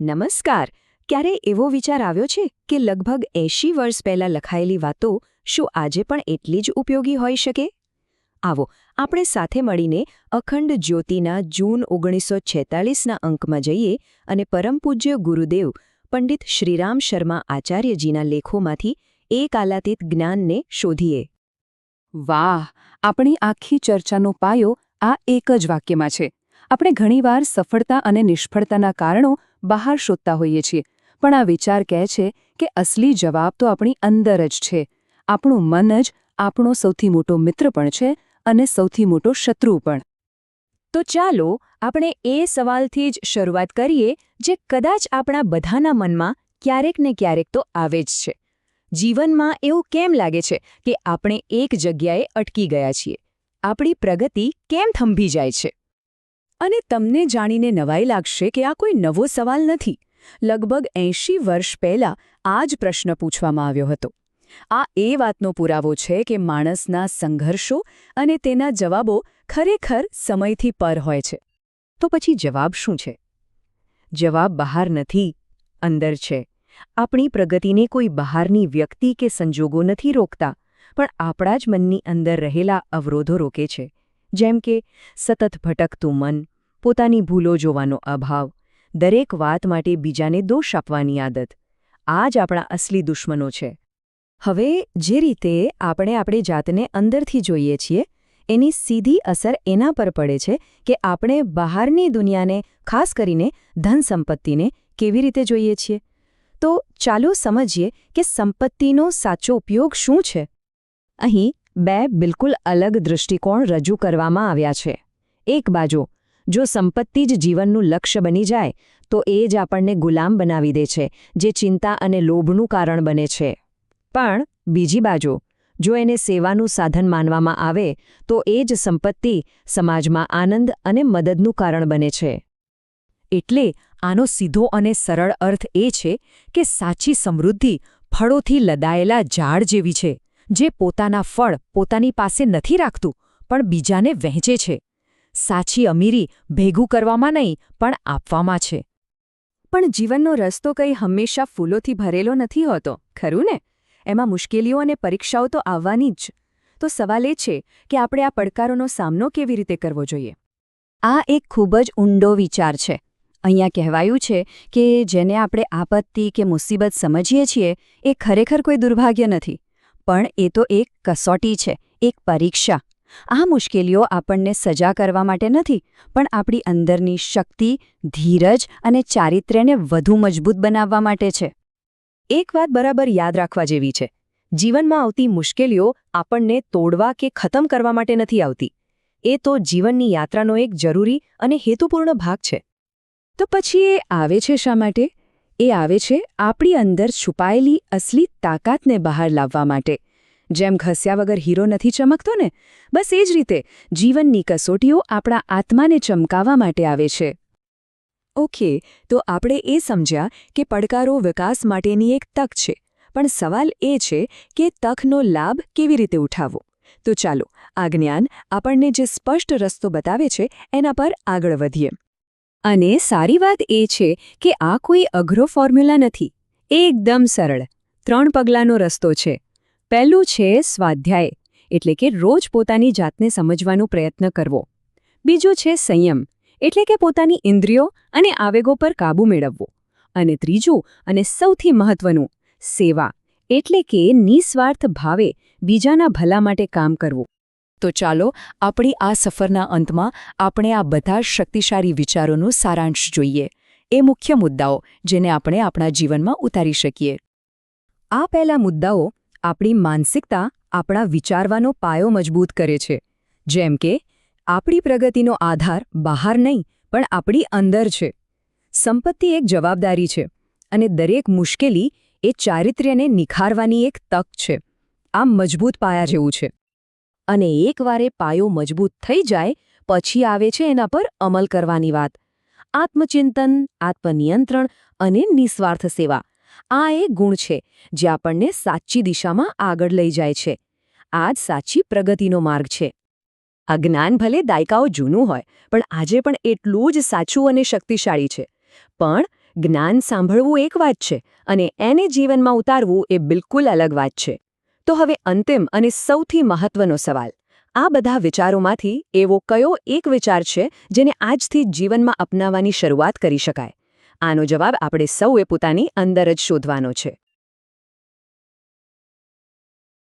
નમસ્કાર. ક્યારે એવો વિચાર આવ્યો છે કે લગભગ એંશી વર્ષ પહેલાં લખાયેલી વાતો શું આજે પણ એટલી જ ઉપયોગી હોઈ શકે? આવો, આપણે સાથે મળીને અખંડ જ્યોતિના જૂન ઓગણીસો છેતાલીસના અંકમાં જઈએ અને પરમ પૂજ્ય ગુરુદેવ પંડિત શ્રીરામ શર્મા આચાર્યજીના લેખોમાંથી એક આલાતીત જ્ઞાનને શોધીએ. વાહ! આપણી આખી ચર્ચાનો પાયો આ એક જ વાક્યમાં છે. આપણે ઘણીવાર સફળતા અને નિષ્ફળતાના કારણો બહાર શોધતા હોઈએ છીએ. પણ આ વિચાર કહે છે કે અસલી જવાબ તો આપણી અંદર જ છે. આપણું મન જ આપણો સૌથી મોટો મિત્ર પણ છે અને સૌથી મોટો શત્રુ પણ. તો ચાલો આપણે એ સવાલથી જ શરૂઆત કરીએ જે કદાચ આપણા બધાના મનમાં ક્યારેક ને ક્યારેક તો આવે જ છે. જીવનમાં એવું કેમ લાગે છે કે આપણે એક જગ્યાએ અટકી ગયા છીએ? આપણી પ્રગતિ કેમ થંભી જાય છે? અને તમને જાણીને નવાઈ લાગશે કે આ કોઈ નવો સવાલ નથી. લગભગ એંશી વર્ષ પહેલાં આ જ પ્રશ્ન પૂછવામાં આવ્યો હતો. આ એ વાતનો પુરાવો છે કે માણસના સંઘર્ષો અને તેના જવાબો ખરેખર સમયથી પર હોય છે. તો પછી જવાબ શું છે? જવાબ બહાર નથી, અંદર છે. આપણી પ્રગતિને કોઈ બહારની વ્યક્તિ કે સંજોગો નથી રોકતા, પણ આપણા જ મનની અંદર રહેલા અવરોધો રોકે છે. જેમ કે, સતત ભટકતું મન પોતાની ભૂલો જોવાનો અભાવ, દરેક વાત માટે બીજાને દોષ આપવાની આદત, આ જ આપણા અસલી દુશ્મનો છે. હવે, જે રીતે આપણે આપણી જાતને અંદરથી જોઈએ છીએ, એની સીધી અસર એના પર પડે છે કે આપણે બહારની દુનિયાને, ખાસ કરીને ધન સંપત્તિને, કેવી રીતે જોઈએ છીએ. તો ચાલો સમજીએ કે સંપત્તિનો સાચો ઉપયોગ શું છે. અહીં બે બિલકુલ અલગ દૃષ્ટિકોણ રજૂ કરવામાં આવ્યા છે. એક બાજુ જો સંપત્તિ જ જીવનનું લક્ષ્ય બની જાય, તો એ જ આપણને ગુલામ બનાવી દે છે, જે ચિંતા અને લોભનું કારણ બને છે. પણ, બીજી બાજુ, જો એને સેવાનું સાધન માનવામાં આવે, તો એ જ સંપત્તિ સમાજમાં આનંદ અને મદદનું કારણ બને છે. એટલે, આનો સીધો અને સરળ અર્થ એ છે કે સાચી સમૃદ્ધિ ફળોથી લદાયેલા ઝાડ જેવી છે, જે પોતાના ફળ પોતાની પાસે નથી રાખતું, પણ બીજાને વહેંચે છે. સાચી અમીરી ભેગું કરવામાં નહીં પણ આપવામાં છે. પણ જીવનનો રસ્તો કંઈ હંમેશા ફૂલોથી ભરેલો નથી હોતો ખરું ને? એમાં મુશ્કેલીઓ અને પરીક્ષાઓ તો આવવાની જ. તો સવાલ એ છે કે આપણે આ પડકારોનો સામનો કેવી રીતે કરવો જોઈએ? આ એક ખૂબ જ ઊંડો વિચાર છે. અહીંયા કહેવાયું છે કે જેને આપણે આપત્તિ કે મુસીબત સમજીએ છીએ એ ખરેખર કોઈ દુર્ભાગ્ય નથી. પણ એ તો એક કસોટી છે એક પરીક્ષા. આ મુશ્કેલીઓ આપણને સજા કરવા માટે નથી, પણ આપણી અંદરની શક્તિ, ધીરજ અને ચારિત્ર્યને વધુ મજબૂત બનાવવા માટે છે. એક વાત બરાબર યાદ રાખવા જેવી છે. જીવનમાં આવતી મુશ્કેલીઓ આપણને તોડવા કે ખતમ કરવા માટે નથી આવતી. એ તો જીવનની યાત્રાનો એક જરૂરી અને હેતુપૂર્ણ ભાગ છે. તો પછી એ આવે છે શા માટે? એ આવે છે આપણી અંદર છુપાયેલી અસલી તાકાતને બહાર લાવવા માટે. જેમ ઘસ્યા વગર હીરો નથી ચમકતો ને, બસ એ જ રીતે જીવનની કસોટીઓ આપણા આત્માને ચમકાવવા માટે આવે છે. ઓકે, તો આપણે એ સમજ્યા કે પડકારો વિકાસ માટેની એક તક છે, પણ સવાલ એ છે કે તકનો લાભ કેવી રીતે ઉઠાવવો? તો ચાલો, આ જ્ઞાન આપણને જે સ્પષ્ટ રસ્તો બતાવે છે, એના પર આગળ વધીએ. અને સારી વાત એ છે કે આ કોઈ અઘરો ફોર્મ્યુલા નથી. એ એકદમ સરળ. ત્રણ પગલાંનો રસ્તો છે. પહેલું છે સ્વાધ્યાય, એટલે કે રોજ પોતાની જાતને સમજવાનો પ્રયત્ન કરવો. બીજું છે સંયમ, એટલે કે પોતાની ઇન્દ્રિયો અને આવેગો પર કાબૂ મેળવવો. અને ત્રીજું, અને સૌથી મહત્વનું, સેવા, એટલે કે નિસ્વાર્થ ભાવે બીજાના ભલા માટે કામ કરવું. તો ચાલો આપણી આ સફરના અંતમાં આપણે આ બધા શક્તિશાળી વિચારોનું સારાંશ જોઈએ. એ મુખ્ય મુદ્દાઓ જેને આપણે આપણા જીવનમાં ઉતારી શકીએ. આ પહેલા મુદ્દાઓ આપણી માનસિકતા આપણા વિચારવાનો પાયો મજબૂત કરે છે. જેમ કે, આપણી પ્રગતિનો આધાર બહાર નહીં, પણ આપણી અંદર છે. સંપત્તિ એક જવાબદારી છે અને દરેક મુશ્કેલી એ ચારિત્ર્યને નિખારવાની એક તક છે. આ મજબૂત પાયા જેવું છે. અને એકવારે પાયો મજબૂત થઈ જાય, પછી આવે છે એના પર અમલ કરવાની વાત. આત્મચિંતન, આત્મનિયંત્રણ અને નિસ્વાર્થ સેવા. આ એ ગુણ છે, જે આપણને સાચી દિશામાં આગળ લઈ જાય છે. આ જ સાચી પ્રગતિનો માર્ગ છે. અજ્ઞાન ભલે દાયકાઓ જૂનું હોય, પણ આજે પણ એટલું જ સાચું અને શક્તિશાળી છે. પણ જ્ઞાન સાંભળવું એક વાત છે, અને એને જીવનમાં ઉતારવું એ બિલકુલ અલગ વાત છે. તો હવે અંતિમ અને સૌથી મહત્વનો સવાલ. આ બધા વિચારોમાંથી એવો કયો એક વિચાર છે, જેને આજથી જીવનમાં અપનાવવાની શરૂઆત કરી શકાય? આનો જવાબ આપણે સૌએ પોતાની અંદર જ શોધવાનો છે.